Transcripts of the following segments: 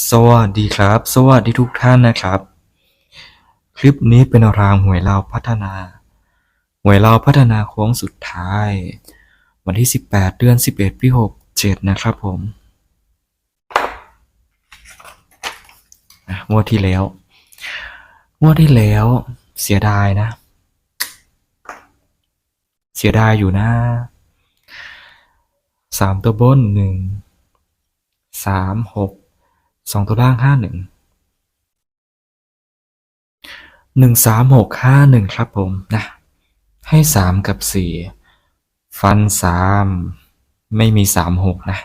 สวัสดีครับ สวัสดีทุกท่านนะครับ คลิปนี้เป็นรางหวยเราวพัฒนา หวยเราวพัฒนาโค้งสุดท้าย วันที่ 18 เดือน 11 ปี 67 นะครับผมงวดที่แล้วงวดที่แล้วเสียดายนะ เสียดายอยู่นะสามตัวบนหนึ่งสามหก สองตัวล่างห้าหนึ่งหนึ่งสามหกห้าหนึ่งครับผมนะ ให้สามกับสี่ฟันสามไม่มีสามหกนะ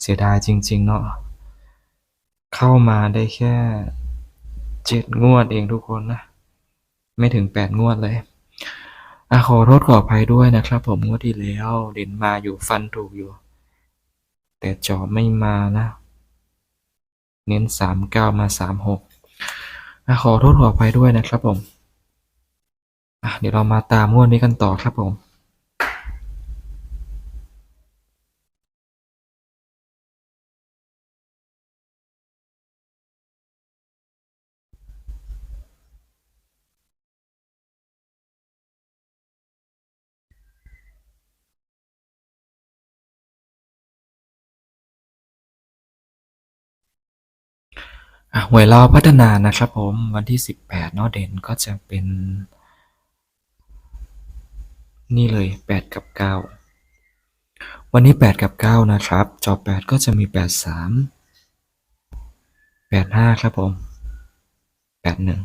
เสียดายจริง ๆ เนาะเข้ามาได้แค่เจ็ดงวดเองทุกคนนะ ไม่ถึงแปดงวดเลยอะขอโทษขออภัยด้วยนะครับ ผมงวดที่แล้วเด่นมาอยู่ฟันถูกอยู่ แต่จอไม่มานะ เน้นสามเก้ามาสามหกขอโทษขออภัยด้วยนะครับผม เดี๋ยวเรามาตามงวดนี้กันต่อครับผม หวยเราวพัฒนานะครับผมวันที่สิบแปดเนาะเด่นก็จะเป็น นี่เลยแปดกับเก้าวันนี้แปดกับเก้านะครับจอแปดก็จะมีแปดสามแปดห้าครับผมแปดหนึ่ง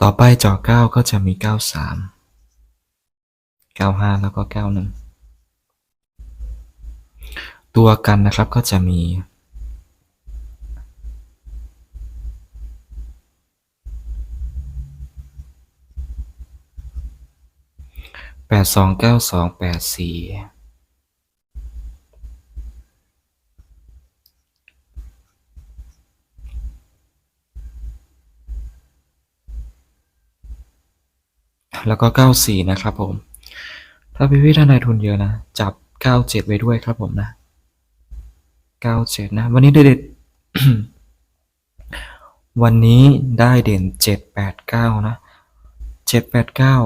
ต่อไปจอเก้าก็จะมีเก้าสามเก้าห้าแล้วก็เก้าหนึ่งตัวกันนะครับก็จะมี แปดสองเก้าสองแปดสี่แล้วก็เก้าสี่นะครับผม ถ้าพี่พี่ท่านใดทุนเยอะนะ จับเก้าเจ็ดไว้ด้วยครับผมนะเก้าเจ็ดนะ วันนี้ได้เด็ดวันนี้ได้เด่นเจ็ดแปดเก้านะเจ็ดแปดเก้า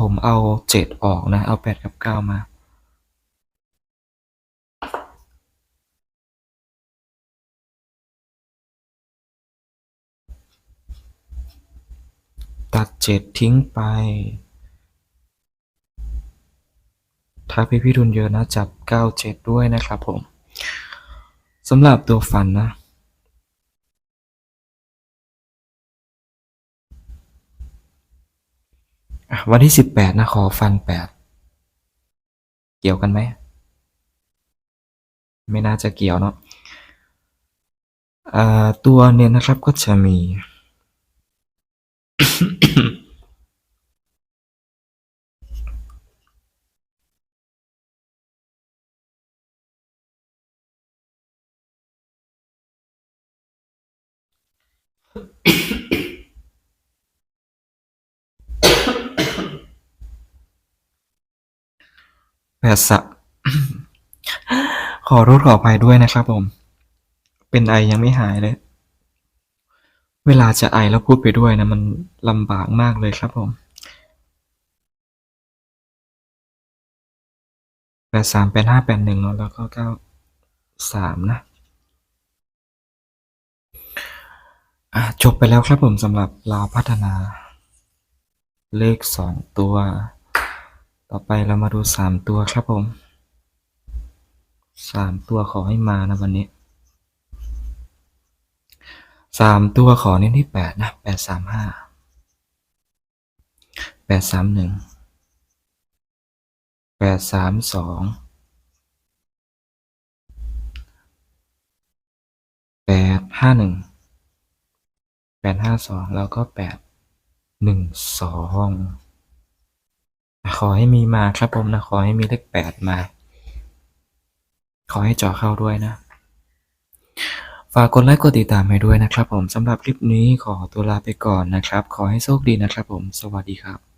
ผมเอาเจ็ดออกนะ เอาแปดกับเก้ามา ตัดเจ็ดทิ้งไป ถ้าพี่พี่ทุนเยอะนะ จับเก้าเจ็ดด้วยนะครับผมสำหรับตัวฟันนะ วันที่สิบแปดนะขอฟันแปดเกี่ยวกันไหม ไม่น่าจะเกี่ยวเนาะตัวเนี่ยนะครับก็จะมี แปดสะขอโทษขออภัยด้วยนะครับผม เป็นไอยังไม่หายเลย เวลาจะไอแล้วพูดไปด้วยนะ มันลำบากมากเลยครับผมแปดสามแปดห้าแปดหนึ่งเนาะแล้วก็เก้าสามนะจบไปแล้วครับผมสำหรับลาวพัฒนา เลขสองตัว ต่อไปเรามาดูสามตัวครับผมสามตัวขอให้มานะวันนี้สามตัวขอเน้นที่แปดนะแปดสามห้าแปดสามหนึ่งแปดสามสองแปดห้าหนึ่งแปดห้าสองแล้วก็แปดหนึ่งสอง ขอให้มีมาครับผมนะ ขอให้มีเลขแปดมา ขอให้เจาะเข้าด้วยนะ ฝากกดไลค์กดติดตามให้ด้วยนะครับผมสำหรับคลิปนี้ขอตัวลาไปก่อนนะครับ ขอให้โชคดีนะครับผม สวัสดีครับ